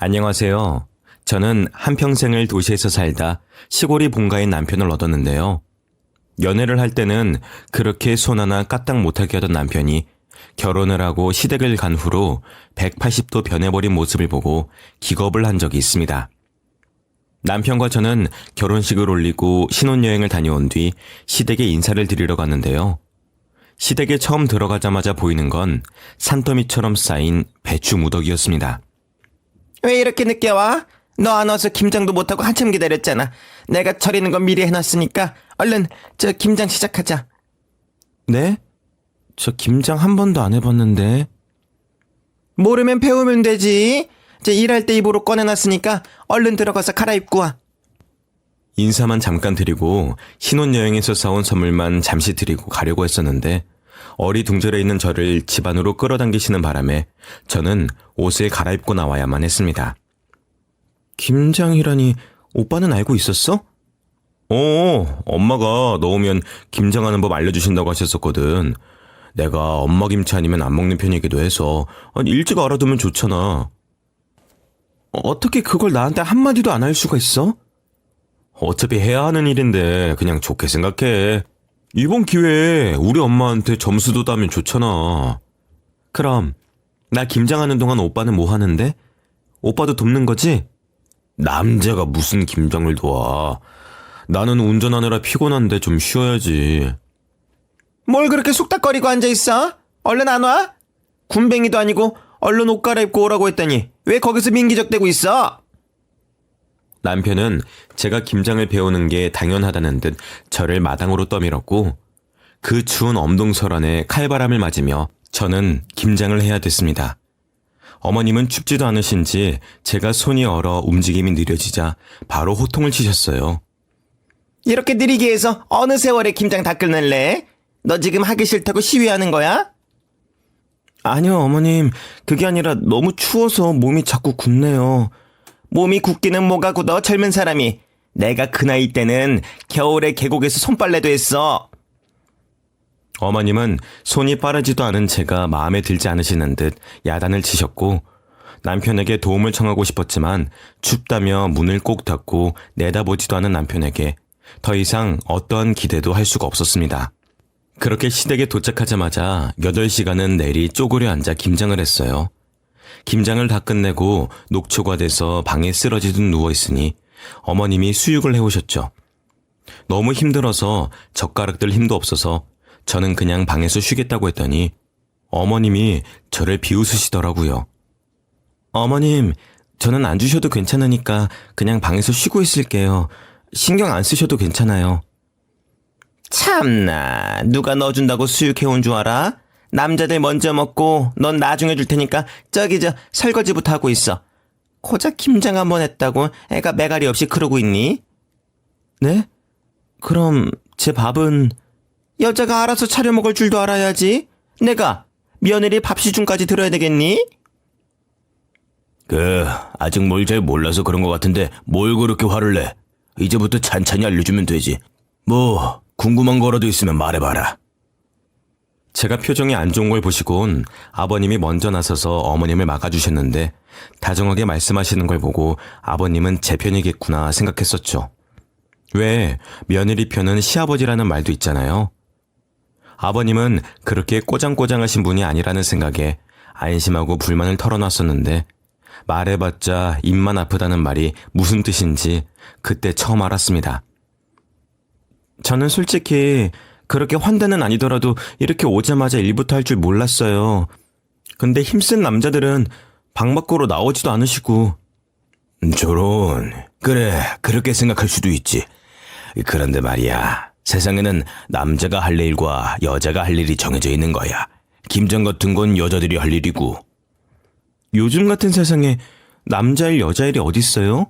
안녕하세요. 저는 한평생을 도시에서 살다 시골이 본가인 남편을 얻었는데요. 연애를 할 때는 그렇게 손 하나 까딱 못하게 하던 남편이 결혼을 하고 시댁을 간 후로 180도 변해버린 모습을 보고 기겁을 한 적이 있습니다. 남편과 저는 결혼식을 올리고 신혼여행을 다녀온 뒤 시댁에 인사를 드리러 갔는데요. 시댁에 처음 들어가자마자 보이는 건 산더미처럼 쌓인 배추 무더기였습니다. 왜 이렇게 늦게 와? 너 안 와서 김장도 못하고 한참 기다렸잖아. 내가 차리는 건 미리 해놨으니까 얼른 저 김장 시작하자. 네? 저 김장 한 번도 안 해봤는데. 모르면 배우면 되지. 저 일할 때 입으로 꺼내놨으니까 얼른 들어가서 갈아입고 와. 인사만 잠깐 드리고 신혼여행에서 사온 선물만 잠시 드리고 가려고 했었는데 어리둥절해 있는 저를 집 안으로 끌어당기시는 바람에 저는 옷을 갈아입고 나와야만 했습니다. 김장이라니 오빠는 알고 있었어? 어, 엄마가 너 오면 김장하는 법 알려주신다고 하셨었거든. 내가 엄마 김치 아니면 안 먹는 편이기도 해서 일찍 알아두면 좋잖아. 어떻게 그걸 나한테 한마디도 안 할 수가 있어? 어차피 해야 하는 일인데 그냥 좋게 생각해. 이번 기회에 우리 엄마한테 점수도 따면 좋잖아. 그럼 나 김장하는 동안 오빠는 뭐 하는데? 오빠도 돕는 거지? 남자가 무슨 김장을 도와. 나는 운전하느라 피곤한데 좀 쉬어야지. 뭘 그렇게 쑥닥거리고 앉아있어? 얼른 안 와? 군뱅이도 아니고 얼른 옷 갈아입고 오라고 했더니 왜 거기서 민기적대고 있어? 남편은 제가 김장을 배우는 게 당연하다는 듯 저를 마당으로 떠밀었고 그 추운 엄동설 안에 칼바람을 맞으며 저는 김장을 해야 됐습니다. 어머님은 춥지도 않으신지 제가 손이 얼어 움직임이 느려지자 바로 호통을 치셨어요. 이렇게 느리게 해서 어느 세월에 김장 다 끝낼래? 너 지금 하기 싫다고 시위하는 거야? 아니요, 어머님. 그게 아니라 너무 추워서 몸이 자꾸 굳네요. 몸이 굳기는 뭐가 굳어 젊은 사람이 내가 그 나이 때는 겨울에 계곡에서 손빨래도 했어 어머님은 손이 빠르지도 않은 제가 마음에 들지 않으시는 듯 야단을 치셨고 남편에게 도움을 청하고 싶었지만 춥다며 문을 꼭 닫고 내다보지도 않은 남편에게 더 이상 어떠한 기대도 할 수가 없었습니다. 그렇게 시댁에 도착하자마자 8시간은 내리 쪼그려 앉아 김장을 했어요. 김장을 다 끝내고 녹초가 돼서 방에 쓰러지듯 누워있으니 어머님이 수육을 해오셨죠. 너무 힘들어서 젓가락 들 힘도 없어서 저는 그냥 방에서 쉬겠다고 했더니 어머님이 저를 비웃으시더라고요. 어머님, 저는 안 주셔도 괜찮으니까 그냥 방에서 쉬고 있을게요. 신경 안 쓰셔도 괜찮아요. 참나 누가 넣어준다고 수육해온 줄 알아? 남자들 먼저 먹고 넌 나중에 줄 테니까 저기 저 설거지부터 하고 있어 고작 김장 한번 했다고 애가 매가리 없이 그러고 있니? 네? 그럼 제 밥은 여자가 알아서 차려 먹을 줄도 알아야지 내가 며느리 밥 시중까지 들어야 되겠니? 그 아직 뭘 잘 몰라서 그런 것 같은데 뭘 그렇게 화를 내? 이제부터 찬찬히 알려주면 되지. 뭐 궁금한 거라도 있으면 말해봐라. 제가 표정이 안 좋은 걸 보시곤 아버님이 먼저 나서서 어머님을 막아주셨는데 다정하게 말씀하시는 걸 보고 아버님은 제 편이겠구나 생각했었죠. 왜 며느리 편은 시아버지라는 말도 있잖아요. 아버님은 그렇게 꼬장꼬장하신 분이 아니라는 생각에 안심하고 불만을 털어놨었는데 말해봤자 입만 아프다는 말이 무슨 뜻인지 그때 처음 알았습니다. 저는 솔직히 그렇게 환대는 아니더라도 이렇게 오자마자 일부터 할 줄 몰랐어요. 근데 힘센 남자들은 방 밖으로 나오지도 않으시고 저런 그래 그렇게 생각할 수도 있지. 그런데 말이야 세상에는 남자가 할 일과 여자가 할 일이 정해져 있는 거야. 김장 같은 건 여자들이 할 일이고 요즘 같은 세상에 남자일 여자일이 어딨어요?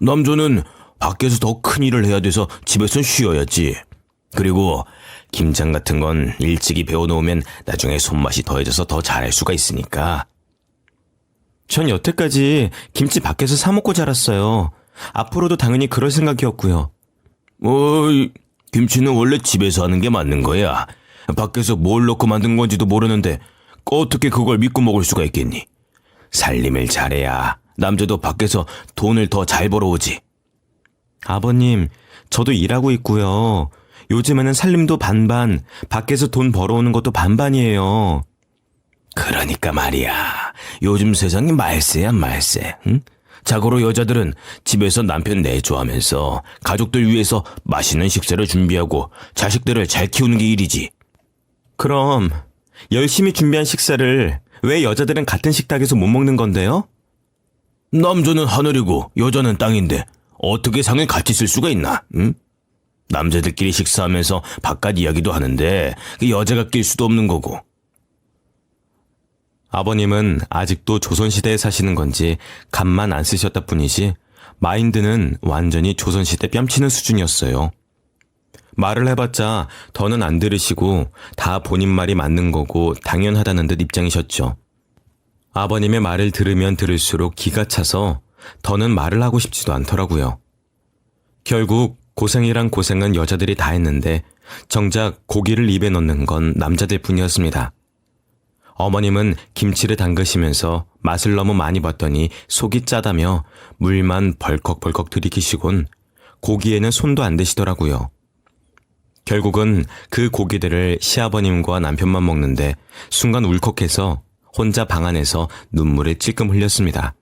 남자는 밖에서 더 큰 일을 해야 돼서 집에선 쉬어야지. 그리고 김장 같은 건 일찍이 배워놓으면 나중에 손맛이 더해져서 더 잘할 수가 있으니까. 전 여태까지 김치 밖에서 사 먹고 자랐어요. 앞으로도 당연히 그럴 생각이었고요. 어이, 김치는 원래 집에서 하는 게 맞는 거야. 밖에서 뭘 넣고 만든 건지도 모르는데 어떻게 그걸 믿고 먹을 수가 있겠니? 살림을 잘해야 남자도 밖에서 돈을 더 잘 벌어오지. 아버님, 저도 일하고 있고요. 요즘에는 살림도 반반, 밖에서 돈 벌어오는 것도 반반이에요. 그러니까 말이야. 요즘 세상이 말세야 말세. 응? 자고로 여자들은 집에서 남편 내조하면서 가족들 위해서 맛있는 식사를 준비하고 자식들을 잘 키우는 게 일이지. 그럼 열심히 준비한 식사를 왜 여자들은 같은 식탁에서 못 먹는 건데요? 남자는 하늘이고 여자는 땅인데 어떻게 상을 같이 쓸 수가 있나? 응? 남자들끼리 식사하면서 바깥 이야기도 하는데 그 여자가 낄 수도 없는 거고. 아버님은 아직도 조선시대에 사시는 건지 간만 안 쓰셨다 뿐이지 마인드는 완전히 조선시대 뺨치는 수준이었어요. 말을 해봤자 더는 안 들으시고 다 본인 말이 맞는 거고 당연하다는 듯 입장이셨죠. 아버님의 말을 들으면 들을수록 기가 차서 더는 말을 하고 싶지도 않더라고요. 결국 고생이란 고생은 여자들이 다 했는데 정작 고기를 입에 넣는 건 남자들 뿐이었습니다. 어머님은 김치를 담그시면서 맛을 너무 많이 봤더니 속이 짜다며 물만 벌컥벌컥 들이키시곤 고기에는 손도 안 대시더라고요. 결국은 그 고기들을 시아버님과 남편만 먹는데 순간 울컥해서 혼자 방 안에서 눈물을 찔끔 흘렸습니다.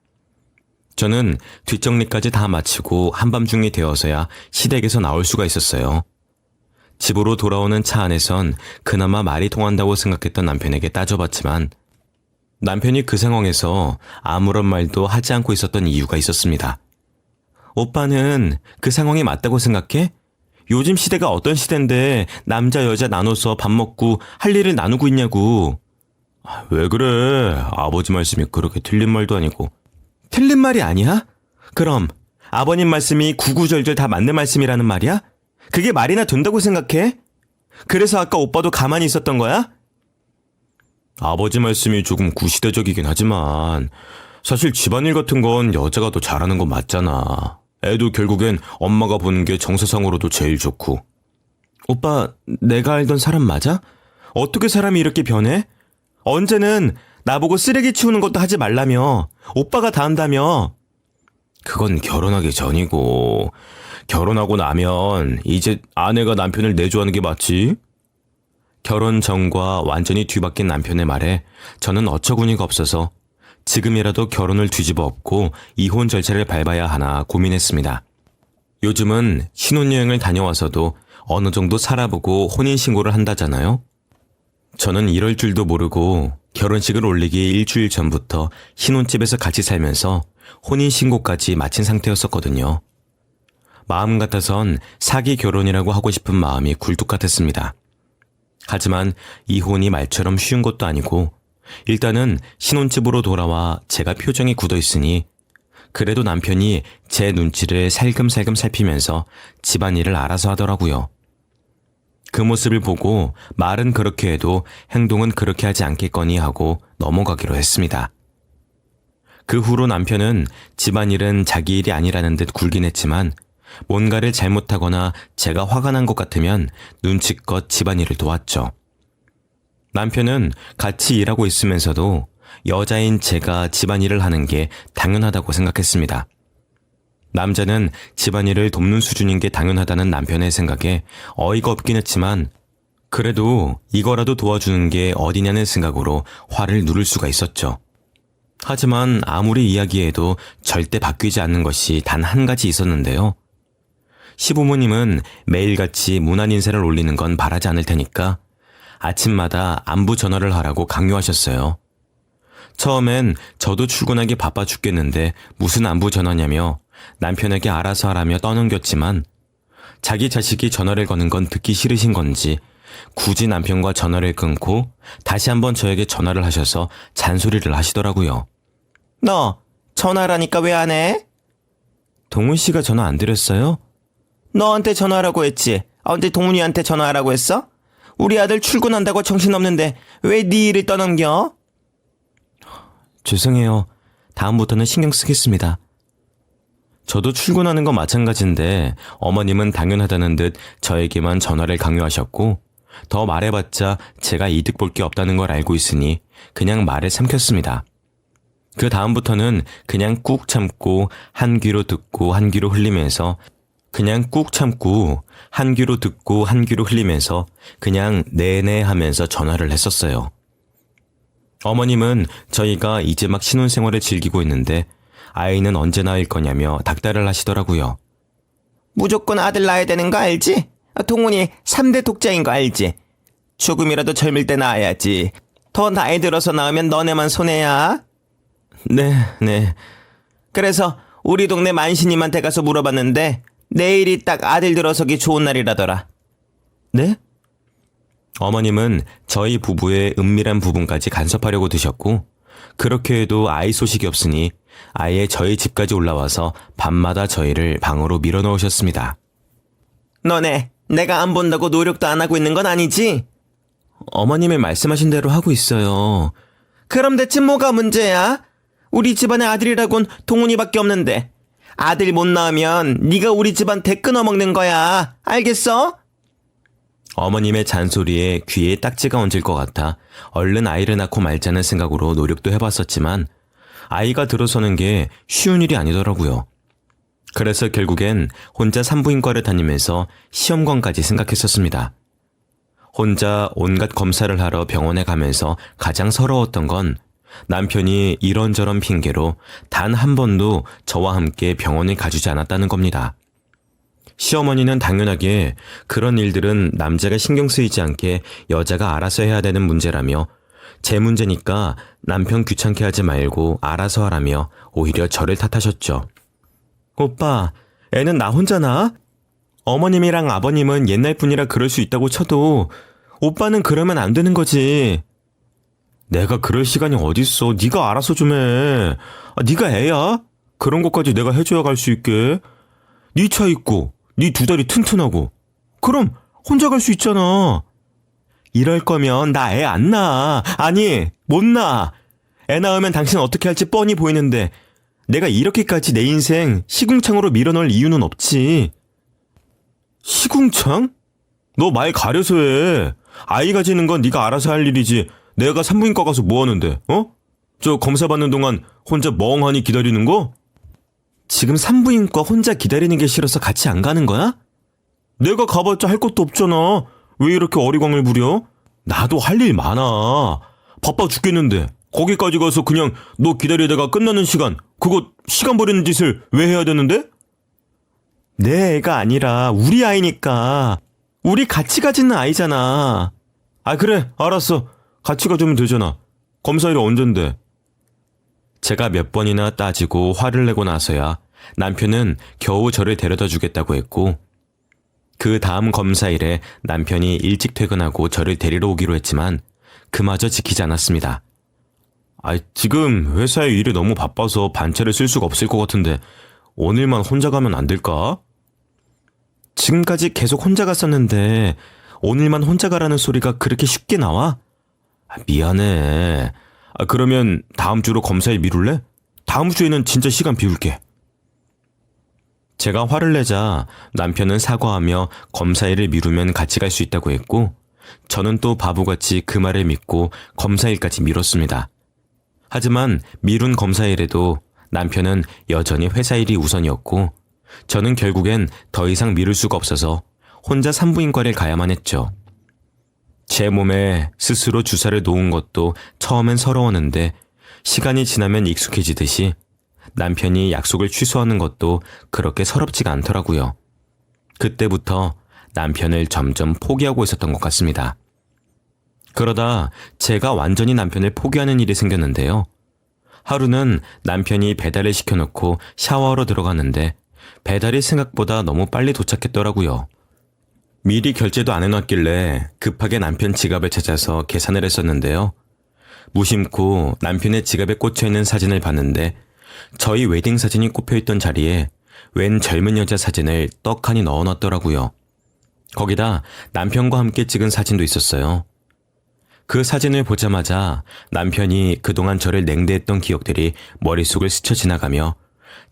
저는 뒷정리까지 다 마치고 한밤중이 되어서야 시댁에서 나올 수가 있었어요. 집으로 돌아오는 차 안에선 그나마 말이 통한다고 생각했던 남편에게 따져봤지만 남편이 그 상황에서 아무런 말도 하지 않고 있었던 이유가 있었습니다. 오빠는 그 상황이 맞다고 생각해? 요즘 시대가 어떤 시대인데 남자 여자 나눠서 밥 먹고 할 일을 나누고 있냐고. 아, 왜 그래? 아버지 말씀이 그렇게 틀린 말도 아니고. 틀린 말이 아니야? 그럼 아버님 말씀이 구구절절 다 맞는 말씀이라는 말이야? 그게 말이나 된다고 생각해? 그래서 아까 오빠도 가만히 있었던 거야? 아버지 말씀이 조금 구시대적이긴 하지만 사실 집안일 같은 건 여자가 더 잘하는 건 맞잖아. 애도 결국엔 엄마가 보는 게 정서상으로도 제일 좋고. 오빠, 내가 알던 사람 맞아? 어떻게 사람이 이렇게 변해? 언제는 나보고 쓰레기 치우는 것도 하지 말라며. 오빠가 다 한다며. 그건 결혼하기 전이고, 결혼하고 나면 이제 아내가 남편을 내조하는 게 맞지? 결혼 전과 완전히 뒤바뀐 남편의 말에 저는 어처구니가 없어서 지금이라도 결혼을 뒤집어 엎고 이혼 절차를 밟아야 하나 고민했습니다. 요즘은 신혼여행을 다녀와서도 어느 정도 살아보고 혼인신고를 한다잖아요? 저는 이럴 줄도 모르고 결혼식을 올리기 일주일 전부터 신혼집에서 같이 살면서 혼인신고까지 마친 상태였었거든요. 마음 같아선 사기 결혼이라고 하고 싶은 마음이 굴뚝 같았습니다. 하지만 이혼이 말처럼 쉬운 것도 아니고 일단은 신혼집으로 돌아와 제가 표정이 굳어 있으니 그래도 남편이 제 눈치를 살금살금 살피면서 집안일을 알아서 하더라고요. 그 모습을 보고 말은 그렇게 해도 행동은 그렇게 하지 않겠거니 하고 넘어가기로 했습니다. 그 후로 남편은 집안일은 자기 일이 아니라는 듯 굴긴 했지만 뭔가를 잘못하거나 제가 화가 난 것 같으면 눈치껏 집안일을 도왔죠. 남편은 같이 일하고 있으면서도 여자인 제가 집안일을 하는 게 당연하다고 생각했습니다. 남자는 집안일을 돕는 수준인 게 당연하다는 남편의 생각에 어이가 없긴 했지만 그래도 이거라도 도와주는 게 어디냐는 생각으로 화를 누를 수가 있었죠. 하지만 아무리 이야기해도 절대 바뀌지 않는 것이 단 한 가지 있었는데요. 시부모님은 매일같이 문안 인사를 올리는 건 바라지 않을 테니까 아침마다 안부 전화를 하라고 강요하셨어요. 처음엔 저도 출근하기 바빠 죽겠는데 무슨 안부 전화냐며 남편에게 알아서 하라며 떠넘겼지만 자기 자식이 전화를 거는 건 듣기 싫으신 건지 굳이 남편과 전화를 끊고 다시 한번 저에게 전화를 하셔서 잔소리를 하시더라고요. 너 전화라니까 왜 안 해? 동훈 씨가 전화 안 드렸어요? 너한테 전화하라고 했지. 아, 근데 동훈이한테 전화하라고 했어? 우리 아들 출근한다고 정신없는데 왜 네 일을 떠넘겨? 죄송해요. 다음부터는 신경 쓰겠습니다. 저도 출근하는 건 마찬가지인데 어머님은 당연하다는 듯 저에게만 전화를 강요하셨고 더 말해봤자 제가 이득 볼 게 없다는 걸 알고 있으니 그냥 말을 삼켰습니다. 그 다음부터는 그냥 꾹 참고 한 귀로 듣고 한 귀로 흘리면서 그냥 꾹 참고 한 귀로 듣고 한 귀로 흘리면서 그냥 네네 하면서 전화를 했었어요. 어머님은 저희가 이제 막 신혼생활을 즐기고 있는데 아이는 언제 낳을 거냐며 닥달을 하시더라고요. 무조건 아들 낳아야 되는 거 알지? 아, 동훈이 3대 독자인 거 알지? 조금이라도 젊을 때 낳아야지. 더 나이 들어서 낳으면 너네만 손해야. 네, 네. 그래서 우리 동네 만신님한테 가서 물어봤는데 내일이 딱 아들 들어서기 좋은 날이라더라. 네? 어머님은 저희 부부의 은밀한 부분까지 간섭하려고 드셨고, 그렇게 해도 아이 소식이 없으니 아예 저희 집까지 올라와서 밤마다 저희를 방으로 밀어 넣으셨습니다. 너네 내가 안 본다고 노력도 안 하고 있는 건 아니지? 어머님의 말씀하신 대로 하고 있어요. 그럼 대체 뭐가 문제야? 우리 집안의 아들이라곤 동훈이밖에 없는데 아들 못 낳으면 네가 우리 집안 대 끊어먹는 거야. 알겠어? 어머님의 잔소리에 귀에 딱지가 얹을 것 같아 얼른 아이를 낳고 말자는 생각으로 노력도 해봤었지만 아이가 들어서는 게 쉬운 일이 아니더라고요. 그래서 결국엔 혼자 산부인과를 다니면서 시험관까지 생각했었습니다. 혼자 온갖 검사를 하러 병원에 가면서 가장 서러웠던 건 남편이 이런저런 핑계로 단 한 번도 저와 함께 병원에 가주지 않았다는 겁니다. 시어머니는 당연하게 그런 일들은 남자가 신경 쓰이지 않게 여자가 알아서 해야 되는 문제라며 제 문제니까 남편 귀찮게 하지 말고 알아서 하라며 오히려 저를 탓하셨죠. 오빠, 애는 나 혼자나? 어머님이랑 아버님은 옛날 분이라 그럴 수 있다고 쳐도 오빠는 그러면 안 되는 거지. 내가 그럴 시간이 어딨어. 네가 알아서 좀 해. 아, 네가 애야? 그런 것까지 내가 해줘야 갈 수 있게. 네 차 있고, 네 두 다리 튼튼하고. 그럼 혼자 갈 수 있잖아. 이럴 거면 나 애 안 낳아. 아니, 못 낳아. 애 낳으면 당신 어떻게 할지 뻔히 보이는데 내가 이렇게까지 내 인생 시궁창으로 밀어넣을 이유는 없지. 시궁창? 너 말 가려서 해. 아이 가지는 건 네가 알아서 할 일이지. 내가 산부인과 가서 뭐 하는데? 어? 저 검사 받는 동안 혼자 멍하니 기다리는 거? 지금 산부인과 혼자 기다리는 게 싫어서 같이 안 가는 거야? 내가 가봤자 할 것도 없잖아. 왜 이렇게 어리광을 부려? 나도 할 일 많아. 바빠 죽겠는데. 거기까지 가서 그냥 너 기다리다가 끝나는 시간, 그거 시간 버리는 짓을 왜 해야 되는데? 내 애가 아니라 우리 아이니까. 우리 같이 가지는 아이잖아. 아, 그래. 알았어. 같이 가주면 되잖아. 검사일이 언젠데? 제가 몇 번이나 따지고 화를 내고 나서야 남편은 겨우 저를 데려다 주겠다고 했고, 그 다음 검사일에 남편이 일찍 퇴근하고 저를 데리러 오기로 했지만, 그마저 지키지 않았습니다. 아, 지금 회사에 일이 너무 바빠서 반차를 쓸 수가 없을 것 같은데, 오늘만 혼자 가면 안 될까? 지금까지 계속 혼자 갔었는데, 오늘만 혼자 가라는 소리가 그렇게 쉽게 나와? 아, 미안해. 아, 그러면 다음 주로 검사일 미룰래? 다음 주에는 진짜 시간 비울게. 제가 화를 내자 남편은 사과하며 검사일을 미루면 같이 갈 수 있다고 했고, 저는 또 바보같이 그 말을 믿고 검사일까지 미뤘습니다. 하지만 미룬 검사일에도 남편은 여전히 회사 일이 우선이었고, 저는 결국엔 더 이상 미룰 수가 없어서 혼자 산부인과를 가야만 했죠. 제 몸에 스스로 주사를 놓은 것도 처음엔 서러웠는데 시간이 지나면 익숙해지듯이 남편이 약속을 취소하는 것도 그렇게 서럽지가 않더라고요. 그때부터 남편을 점점 포기하고 있었던 것 같습니다. 그러다 제가 완전히 남편을 포기하는 일이 생겼는데요. 하루는 남편이 배달을 시켜놓고 샤워하러 들어갔는데 배달이 생각보다 너무 빨리 도착했더라고요. 미리 결제도 안 해놨길래 급하게 남편 지갑을 찾아서 계산을 했었는데요. 무심코 남편의 지갑에 꽂혀있는 사진을 봤는데 저희 웨딩 사진이 꼽혀있던 자리에 웬 젊은 여자 사진을 떡하니 넣어놨더라고요. 거기다 남편과 함께 찍은 사진도 있었어요. 그 사진을 보자마자 남편이 그동안 저를 냉대했던 기억들이 머릿속을 스쳐 지나가며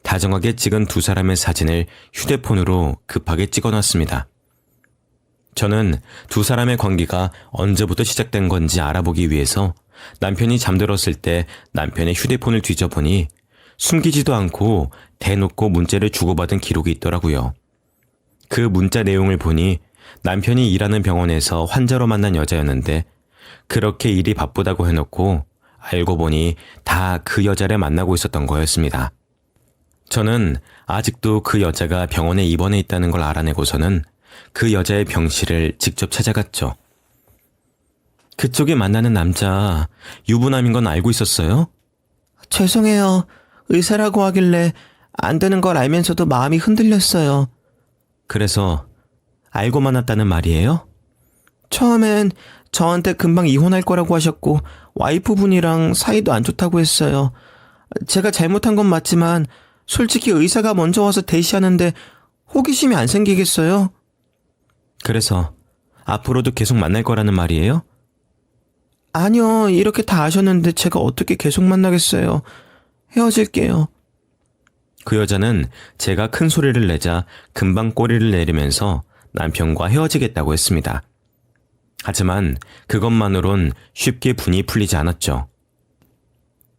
다정하게 찍은 두 사람의 사진을 휴대폰으로 급하게 찍어놨습니다. 저는 두 사람의 관계가 언제부터 시작된 건지 알아보기 위해서 남편이 잠들었을 때 남편의 휴대폰을 뒤져보니 숨기지도 않고 대놓고 문자를 주고받은 기록이 있더라고요. 그 문자 내용을 보니 남편이 일하는 병원에서 환자로 만난 여자였는데 그렇게 일이 바쁘다고 해놓고 알고 보니 다 그 여자를 만나고 있었던 거였습니다. 저는 아직도 그 여자가 병원에 입원해 있다는 걸 알아내고서는 그 여자의 병실을 직접 찾아갔죠. 그쪽에 만나는 남자 유부남인 건 알고 있었어요? 죄송해요. 의사라고 하길래 안 되는 걸 알면서도 마음이 흔들렸어요. 그래서 알고 만났다는 말이에요? 처음엔 저한테 금방 이혼할 거라고 하셨고 와이프분이랑 사이도 안 좋다고 했어요. 제가 잘못한 건 맞지만 솔직히 의사가 먼저 와서 대시하는데 호기심이 안 생기겠어요? 그래서 앞으로도 계속 만날 거라는 말이에요? 아니요, 이렇게 다 아셨는데 제가 어떻게 계속 만나겠어요. 헤어질게요. 그 여자는 제가 큰 소리를 내자 금방 꼬리를 내리면서 남편과 헤어지겠다고 했습니다. 하지만 그것만으론 쉽게 분이 풀리지 않았죠.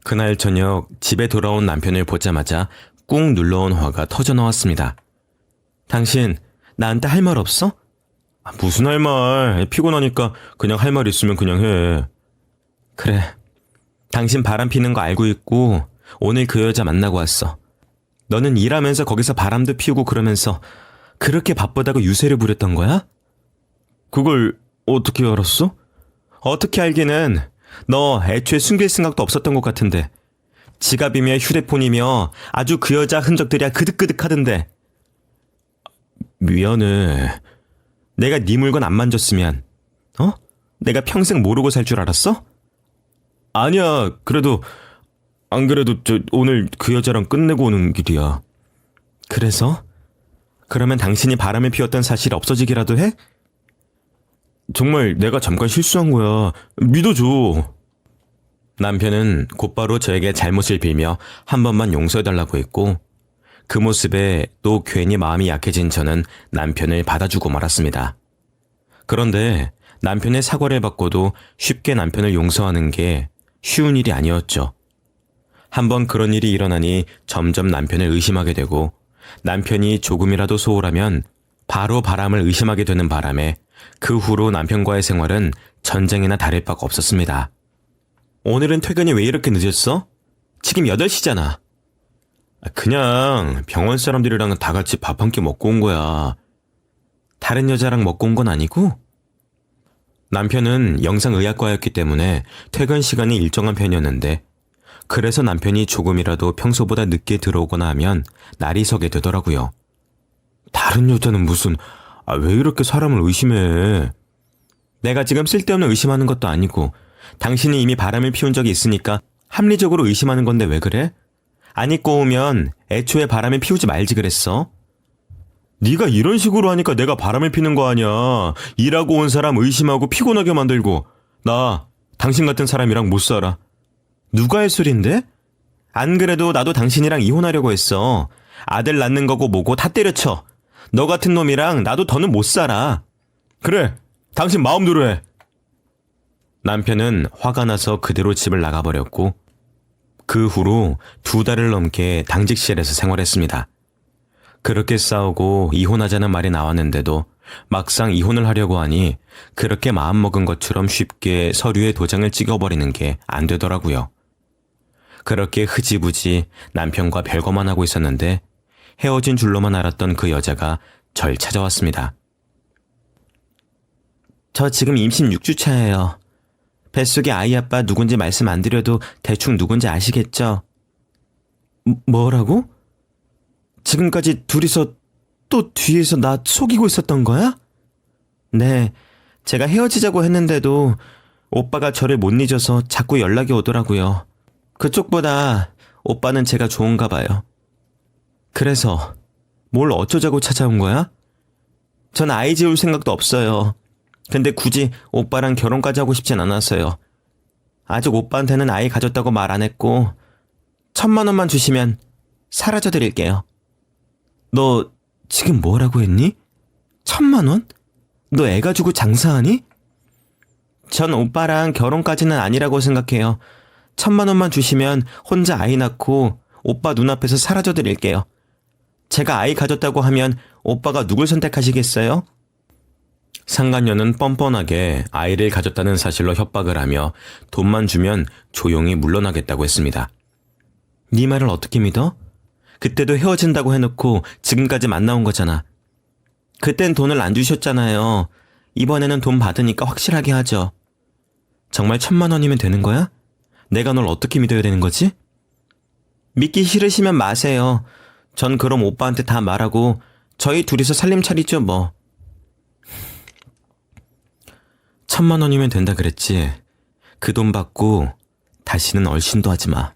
그날 저녁 집에 돌아온 남편을 보자마자 꾹 눌러온 화가 터져 나왔습니다. 당신 나한테 할 말 없어? 아, 무슨 할 말? 피곤하니까 그냥 할 말 있으면 그냥 해. 그래. 당신 바람 피는 거 알고 있고 오늘 그 여자 만나고 왔어. 너는 일하면서 거기서 바람도 피우고 그러면서 그렇게 바쁘다고 유세를 부렸던 거야? 그걸 어떻게 알았어? 어떻게 알기는 너 애초에 숨길 생각도 없었던 것 같은데 지갑이며 휴대폰이며 아주 그 여자 흔적들이야 그득그득하던데 미안해 내가 네 물건 안 만졌으면 어? 내가 평생 모르고 살 줄 알았어? 아니야 그래도 안 그래도 저 오늘 그 여자랑 끝내고 오는 길이야. 그래서? 그러면 당신이 바람을 피웠던 사실이 없어지기라도 해? 정말 내가 잠깐 실수한 거야. 믿어줘. 남편은 곧바로 저에게 잘못을 빌며 한 번만 용서해달라고 했고, 그 모습에 또 괜히 마음이 약해진 저는 남편을 받아주고 말았습니다. 그런데 남편의 사과를 받고도 쉽게 남편을 용서하는 게 쉬운 일이 아니었죠. 한번 그런 일이 일어나니 점점 남편을 의심하게 되고 남편이 조금이라도 소홀하면 바로 바람을 의심하게 되는 바람에 그 후로 남편과의 생활은 전쟁이나 다를 바가 없었습니다. 오늘은 퇴근이 왜 이렇게 늦었어? 지금 8시잖아. 그냥 병원 사람들이랑 다 같이 밥 한 끼 먹고 온 거야. 다른 여자랑 먹고 온 건 아니고? 남편은 영상의학과였기 때문에 퇴근 시간이 일정한 편이었는데 그래서 남편이 조금이라도 평소보다 늦게 들어오거나 하면 날이 서게 되더라고요. 다른 여자는 무슨, 아, 왜 이렇게 사람을 의심해? 내가 지금 쓸데없는 의심하는 것도 아니고, 당신이 이미 바람을 피운 적이 있으니까 합리적으로 의심하는 건데 왜 그래? 안 입고 오면 애초에 바람을 피우지 말지 그랬어. 네가 이런 식으로 하니까 내가 바람을 피는 거 아니야. 일하고 온 사람 의심하고 피곤하게 만들고. 나 당신 같은 사람이랑 못 살아. 누가 할 소린데? 안 그래도 나도 당신이랑 이혼하려고 했어. 아들 낳는 거고 뭐고 다 때려쳐. 너 같은 놈이랑 나도 더는 못 살아. 그래, 당신 마음대로 해. 남편은 화가 나서 그대로 집을 나가버렸고, 그 후로 두 달을 넘게 당직실에서 생활했습니다. 그렇게 싸우고 이혼하자는 말이 나왔는데도 막상 이혼을 하려고 하니 그렇게 마음먹은 것처럼 쉽게 서류에 도장을 찍어버리는 게 안 되더라고요. 그렇게 흐지부지 남편과 별거만 하고 있었는데 헤어진 줄로만 알았던 그 여자가 절 찾아왔습니다. 저 지금 임신 6주 차예요. 뱃속에 아이 아빠 누군지 말씀 안 드려도 대충 누군지 아시겠죠? 뭐라고? 지금까지 둘이서 또 뒤에서 나 속이고 있었던 거야? 네, 제가 헤어지자고 했는데도 오빠가 저를 못 잊어서 자꾸 연락이 오더라고요. 그쪽보다 오빠는 제가 좋은가 봐요. 그래서 뭘 어쩌자고 찾아온 거야? 전 아이 지울 생각도 없어요. 근데 굳이 오빠랑 결혼까지 하고 싶진 않았어요. 아직 오빠한테는 아이 가졌다고 말 안 했고 천만 원만 주시면 사라져 드릴게요. 너 지금 뭐라고 했니? 천만 원? 너 애 가지고 장사하니? 전 오빠랑 결혼까지는 아니라고 생각해요. 천만 원만 주시면 혼자 아이 낳고 오빠 눈앞에서 사라져 드릴게요. 제가 아이 가졌다고 하면 오빠가 누굴 선택하시겠어요? 상간녀는 뻔뻔하게 아이를 가졌다는 사실로 협박을 하며 돈만 주면 조용히 물러나겠다고 했습니다. 네 말을 어떻게 믿어? 그때도 헤어진다고 해놓고 지금까지 만나온 거잖아. 그땐 돈을 안 주셨잖아요. 이번에는 돈 받으니까 확실하게 하죠. 정말 천만 원이면 되는 거야? 내가 널 어떻게 믿어야 되는 거지? 믿기 싫으시면 마세요. 전 그럼 오빠한테 다 말하고 저희 둘이서 살림 차리죠 뭐. 천만 원이면 된다 그랬지. 그 돈 받고 다시는 얼씬도 하지 마.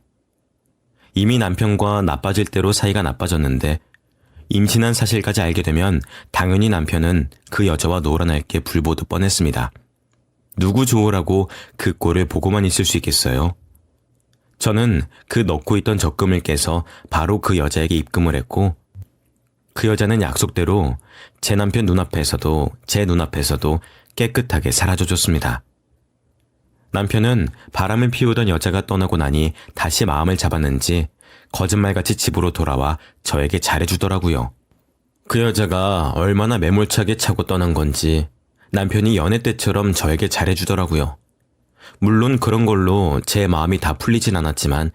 이미 남편과 나빠질 대로 사이가 나빠졌는데 임신한 사실까지 알게 되면 당연히 남편은 그 여자와 놀아날 게 불보듯 뻔했습니다. 누구 좋으라고 그 꼴을 보고만 있을 수 있겠어요? 저는 그 넣고 있던 적금을 깨서 바로 그 여자에게 입금을 했고 그 여자는 약속대로 제 남편 눈앞에서도 제 눈앞에서도 깨끗하게 사라져줬습니다. 남편은 바람을 피우던 여자가 떠나고 나니 다시 마음을 잡았는지 거짓말같이 집으로 돌아와 저에게 잘해주더라고요. 그 여자가 얼마나 매몰차게 차고 떠난 건지 남편이 연애 때처럼 저에게 잘해주더라고요. 물론 그런 걸로 제 마음이 다 풀리진 않았지만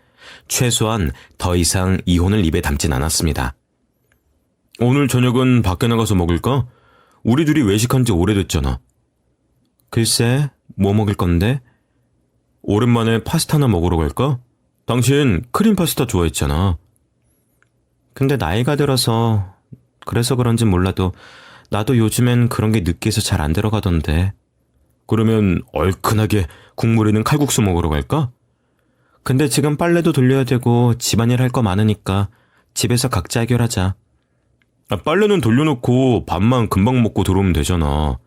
최소한 더 이상 이혼을 입에 담진 않았습니다. 오늘 저녁은 밖에 나가서 먹을까? 우리 둘이 외식한 지 오래됐잖아. 글쎄, 뭐 먹을 건데? 오랜만에 파스타나 먹으러 갈까? 당신 크림 파스타 좋아했잖아. 근데 나이가 들어서 그래서 그런진 몰라도 나도 요즘엔 그런 게 느끼해서 잘 안 들어가던데. 그러면 얼큰하게 국물 있는 칼국수 먹으러 갈까? 근데 지금 빨래도 돌려야 되고 집안일 할 거 많으니까 집에서 각자 해결하자. 아, 빨래는 돌려놓고 밥만 금방 먹고 들어오면 되잖아.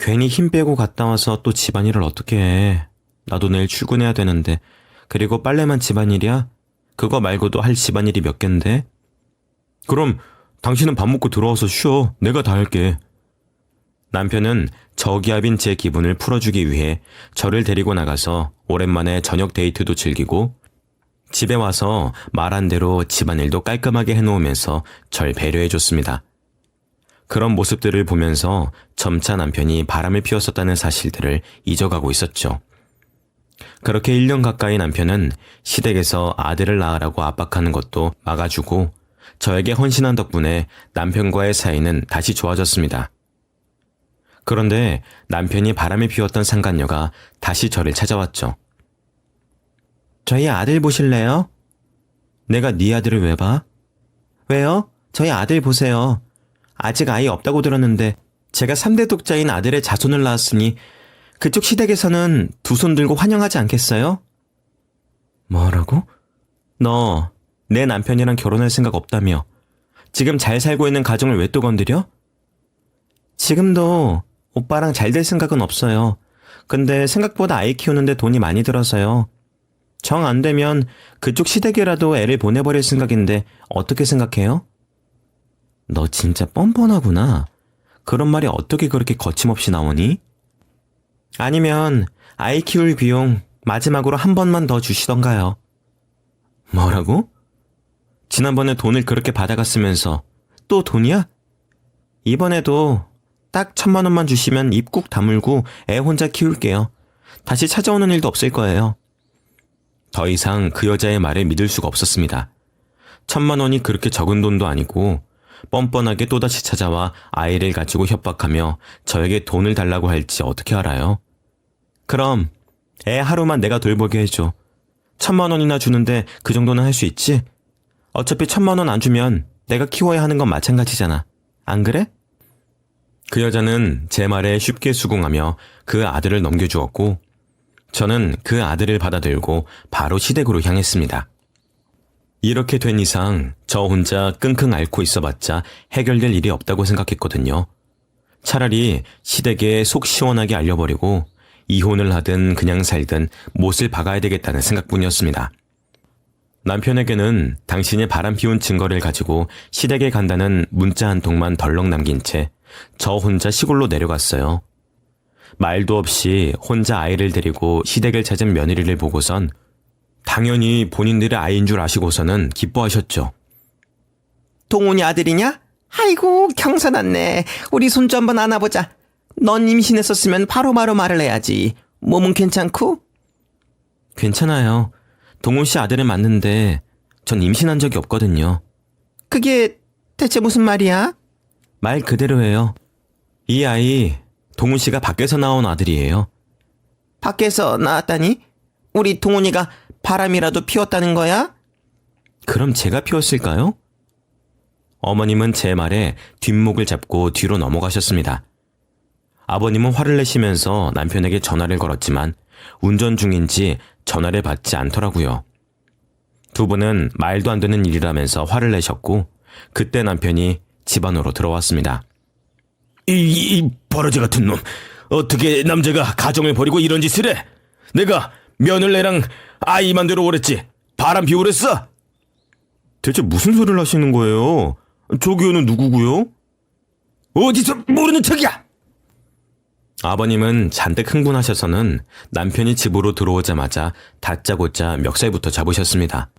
괜히 힘 빼고 갔다 와서 또 집안일을 어떻게 해. 나도 내일 출근해야 되는데. 그리고 빨래만 집안일이야? 그거 말고도 할 집안일이 몇 갠데? 그럼 당신은 밥 먹고 들어와서 쉬어. 내가 다 할게. 남편은 저기압인 제 기분을 풀어주기 위해 저를 데리고 나가서 오랜만에 저녁 데이트도 즐기고 집에 와서 말한 대로 집안일도 깔끔하게 해놓으면서 절 배려해줬습니다. 그런 모습들을 보면서 점차 남편이 바람을 피웠었다는 사실들을 잊어가고 있었죠. 그렇게 1년 가까이 남편은 시댁에서 아들을 낳으라고 압박하는 것도 막아주고 저에게 헌신한 덕분에 남편과의 사이는 다시 좋아졌습니다. 그런데 남편이 바람을 피웠던 상간녀가 다시 저를 찾아왔죠. 저희 아들 보실래요? 내가 네 아들을 왜 봐? 왜요? 저희 아들 보세요. 아직 아이 없다고 들었는데 제가 3대 독자인 아들의 자손을 낳았으니 그쪽 시댁에서는 두 손 들고 환영하지 않겠어요? 뭐라고? 너 내 남편이랑 결혼할 생각 없다며 지금 잘 살고 있는 가정을 왜 또 건드려? 지금도 오빠랑 잘 될 생각은 없어요. 근데 생각보다 아이 키우는데 돈이 많이 들어서요. 정 안 되면 그쪽 시댁이라도 애를 보내버릴 생각인데 어떻게 생각해요? 너 진짜 뻔뻔하구나. 그런 말이 어떻게 그렇게 거침없이 나오니? 아니면 아이 키울 비용 마지막으로 한 번만 더 주시던가요. 뭐라고? 지난번에 돈을 그렇게 받아갔으면서 또 돈이야? 이번에도 딱 천만 원만 주시면 입꾹 다물고 애 혼자 키울게요. 다시 찾아오는 일도 없을 거예요. 더 이상 그 여자의 말을 믿을 수가 없었습니다. 천만 원이 그렇게 적은 돈도 아니고 뻔뻔하게 또다시 찾아와 아이를 가지고 협박하며 저에게 돈을 달라고 할지 어떻게 알아요? 그럼 애 하루만 내가 돌보게 해줘. 천만 원이나 주는데 그 정도는 할 수 있지? 어차피 천만 원 안 주면 내가 키워야 하는 건 마찬가지잖아. 안 그래? 그 여자는 제 말에 쉽게 수긍하며 그 아들을 넘겨주었고 저는 그 아들을 받아들고 바로 시댁으로 향했습니다. 이렇게 된 이상 저 혼자 끙끙 앓고 있어봤자 해결될 일이 없다고 생각했거든요. 차라리 시댁에 속 시원하게 알려버리고 이혼을 하든 그냥 살든 못을 박아야 되겠다는 생각뿐이었습니다. 남편에게는 당신이 바람 피운 증거를 가지고 시댁에 간다는 문자 한 통만 덜렁 남긴 채 저 혼자 시골로 내려갔어요. 말도 없이 혼자 아이를 데리고 시댁을 찾은 며느리를 보고선 당연히 본인들의 아이인 줄 아시고서는 기뻐하셨죠. 동훈이 아들이냐? 아이고 경사났네. 우리 손주 한번 안아보자. 넌 임신했었으면 바로바로 말을 해야지. 몸은 괜찮고? 괜찮아요. 동훈 씨 아들은 맞는데 전 임신한 적이 없거든요. 그게 대체 무슨 말이야? 말 그대로예요. 이 아이 동훈 씨가 밖에서 나온 아들이에요. 밖에서 나왔다니? 우리 동훈이가 바람이라도 피웠다는 거야? 그럼 제가 피웠을까요? 어머님은 제 말에 뒷목을 잡고 뒤로 넘어가셨습니다. 아버님은 화를 내시면서 남편에게 전화를 걸었지만 운전 중인지 전화를 받지 않더라고요. 두 분은 말도 안 되는 일이라면서 화를 내셨고 그때 남편이 집 안으로 들어왔습니다. 이, 이 버러지 같은 놈. 어떻게 남자가 가정을 버리고 이런 짓을 해? 내가 며느리랑 아이 만들어 오랬지. 바람 피우랬어? 대체 무슨 소리를 하시는 거예요? 조기호는 누구고요? 어디서 모르는 척이야? 아버님은 잔뜩 흥분하셔서는 남편이 집으로 들어오자마자 다짜고짜 멱살부터 잡으셨습니다.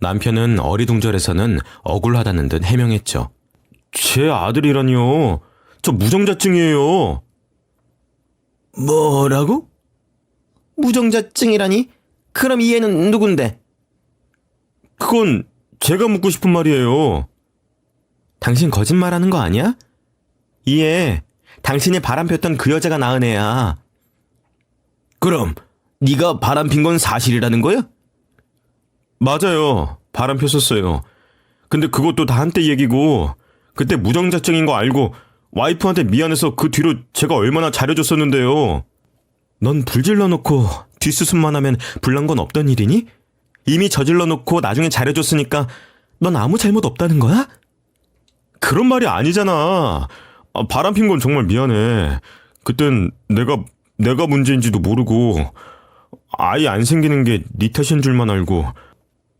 남편은 어리둥절해서는 억울하다는 듯 해명했죠. 제 아들이라니요. 저 무정자증이에요. 뭐라고? 무정자증이라니? 그럼 이 애는 누군데? 그건 제가 묻고 싶은 말이에요. 당신 거짓말하는 거 아니야? 이에 당신이 바람 폈던 그 여자가 낳은 애야. 그럼 네가 바람 핀 건 사실이라는 거야? 맞아요. 바람 폈었어요. 근데 그것도 다 한때 얘기고 그때 무정자증인 거 알고 와이프한테 미안해서 그 뒤로 제가 얼마나 잘해줬었는데요. 넌 불질러 놓고 뒷수습만 하면 불난 건 없던 일이니? 이미 저질러 놓고 나중에 잘해줬으니까 넌 아무 잘못 없다는 거야? 그런 말이 아니잖아. 아, 바람 핀 건 정말 미안해. 그땐 내가 내가 문제인지도 모르고 아이 안 생기는 게 네 탓인 줄만 알고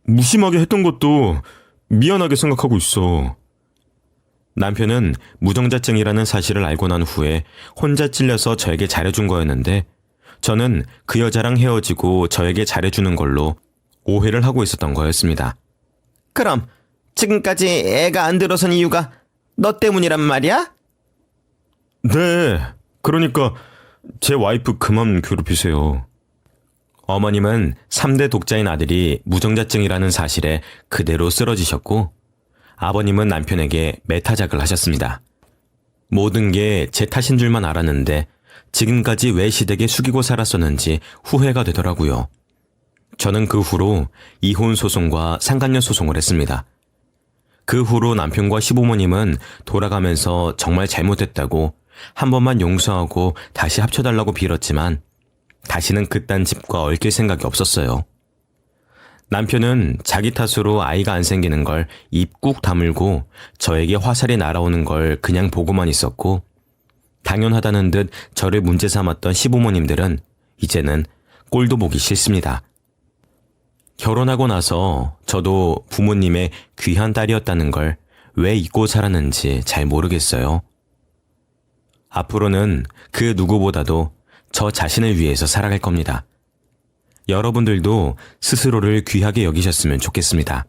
무심하게 했던 것도 미안하게 생각하고 있어. 남편은 무정자증이라는 사실을 알고 난 후에 혼자 찔려서 저에게 잘해준 거였는데 저는 그 여자랑 헤어지고 저에게 잘해주는 걸로 오해를 하고 있었던 거였습니다. 그럼 지금까지 애가 안 들어선 이유가 너 때문이란 말이야? 네. 그러니까 제 와이프 그만 괴롭히세요. 어머님은 3대 독자인 아들이 무정자증이라는 사실에 그대로 쓰러지셨고 아버님은 남편에게 매타작을 하셨습니다. 모든 게 제 탓인 줄만 알았는데 지금까지 왜 시댁에 숙이고 살았었는지 후회가 되더라고요. 저는 그 후로 이혼 소송과 상간녀 소송을 했습니다. 그 후로 남편과 시부모님은 돌아가면서 정말 잘못했다고 한 번만 용서하고 다시 합쳐달라고 빌었지만 다시는 그딴 집과 얽힐 생각이 없었어요. 남편은 자기 탓으로 아이가 안 생기는 걸입꾹 다물고 저에게 화살이 날아오는 걸 그냥 보고만 있었고 당연하다는 듯 저를 문제 삼았던 시부모님들은 이제는 꼴도 보기 싫습니다. 결혼하고 나서 저도 부모님의 귀한 딸이었다는 걸 왜 잊고 살았는지 잘 모르겠어요. 앞으로는 그 누구보다도 저 자신을 위해서 살아갈 겁니다. 여러분들도 스스로를 귀하게 여기셨으면 좋겠습니다.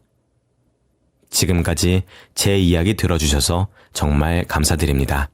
지금까지 제 이야기 들어주셔서 정말 감사드립니다.